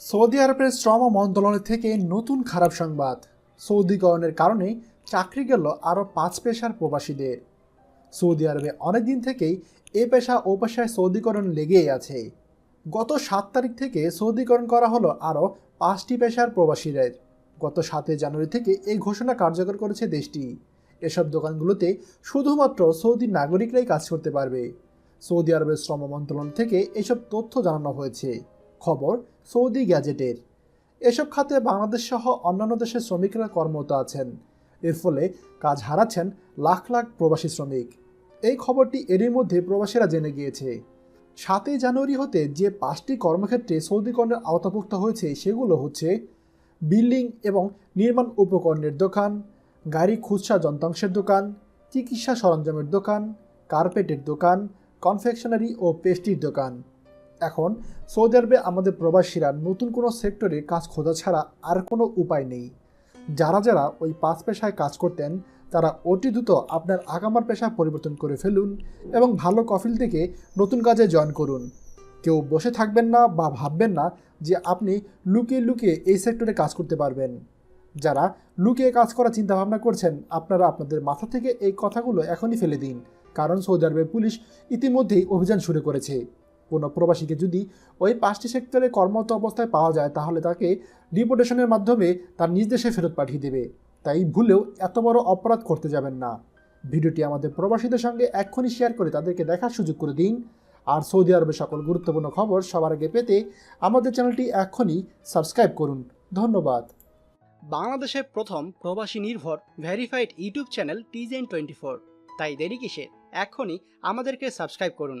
Saudi আরবের শ্রম মন্ত্রণালয় থেকে নতুন খারাপ সংবাদ। সৌদিকরণের কারণে চাকরি গেল আরও পাঁচ পেশার প্রবাসীদের। সৌদি আরবে অনেক দিন থেকেই এ পেশা ও পেশায় সৌদিকরণ লেগেই আছে। গত সাত তারিখ থেকে সৌদিকরণ করা হলো আরও পাঁচটি পেশার প্রবাসীদের। গত সাতই জানুয়ারি থেকে এই ঘোষণা কার্যকর করেছে দেশটি। এসব দোকানগুলোতে শুধুমাত্র সৌদি নাগরিকরাই কাজ করতে পারবে। সৌদি আরবের শ্রম মন্ত্রণালয় থেকে এসব তথ্য জানানো হয়েছে। খবর সৌদি গ্যাজেটের। এসব খাতে বাংলাদেশ সহ অন্যান্য দেশের শ্রমিকরা কর্মরত আছেন। এর ফলে কাজ হারাচ্ছেন লাখ লাখ প্রবাসী শ্রমিক। এই খবরটি এরই মধ্যে প্রবাসীরা জেনে গিয়েছে। সাতই জানুয়ারি হতে যে পাঁচটি কর্মক্ষেত্রে সৌদিকরণের আওতাভুক্ত হয়েছে সেগুলো হচ্ছে বিল্ডিং এবং নির্মাণ উপকরণের দোকান, গাড়ি খুচরা যন্ত্রাংশের দোকান, চিকিৎসা সরঞ্জামের দোকান, কার্পেটের দোকান, কনফেকশনারি ও পেস্ট্রির দোকান। এখন সৌদি আরবে আমাদের প্রবাসীরা নতুন কোনো সেক্টরে কাজ খোঁজা ছাড়া আর কোনো উপায় নেই। যারা যারা ওই পাঁচ পেশায় কাজ করতেন, তারা অতি দ্রুত আপনার আগামার পেশা পরিবর্তন করে ফেলুন এবং ভালো কফিল থেকে নতুন কাজে জয়েন করুন। কেউ বসে থাকবেন না বা ভাববেন না যে আপনি লুকিয়ে লুকিয়ে এই সেক্টরে কাজ করতে পারবেন। যারা লুকিয়ে কাজ করার চিন্তাভাবনা করছেন, আপনারা আপনাদের মাথা থেকে এই কথাগুলো এখনই ফেলে দিন, কারণ সৌদি আরবের পুলিশ ইতিমধ্যেই অভিযান শুরু করেছে। কোনো প্রবাসীকে যদি ওই পাঁচটি সেক্টরে কর্মরত অবস্থায় পাওয়া যায়, তাহলে তাকে ডিপোর্টেশনের মাধ্যমে তার নিজ দেশে ফেরত পাঠিয়ে দেবে। তাই ভুলেও এত বড় অপরাধ করতে যাবেন না। ভিডিওটি আমাদের প্রবাসীদের সঙ্গে এক্ষুনি শেয়ার করে তাদেরকে দেখার সুযোগ করে দিন। আর সৌদি আরবের সকল গুরুত্বপূর্ণ খবর সবার আগে পেতে আমাদের চ্যানেলটি এক্ষুনি সাবস্ক্রাইব করুন। ধন্যবাদ। বাংলাদেশের প্রথম প্রবাসী নির্ভর ভেরিফাইড ইউটিউব চ্যানেল টিজেন টোয়েন্টি ফোর। তাই দেরি কিসের? এখনই আমাদেরকে সাবস্ক্রাইব করুন।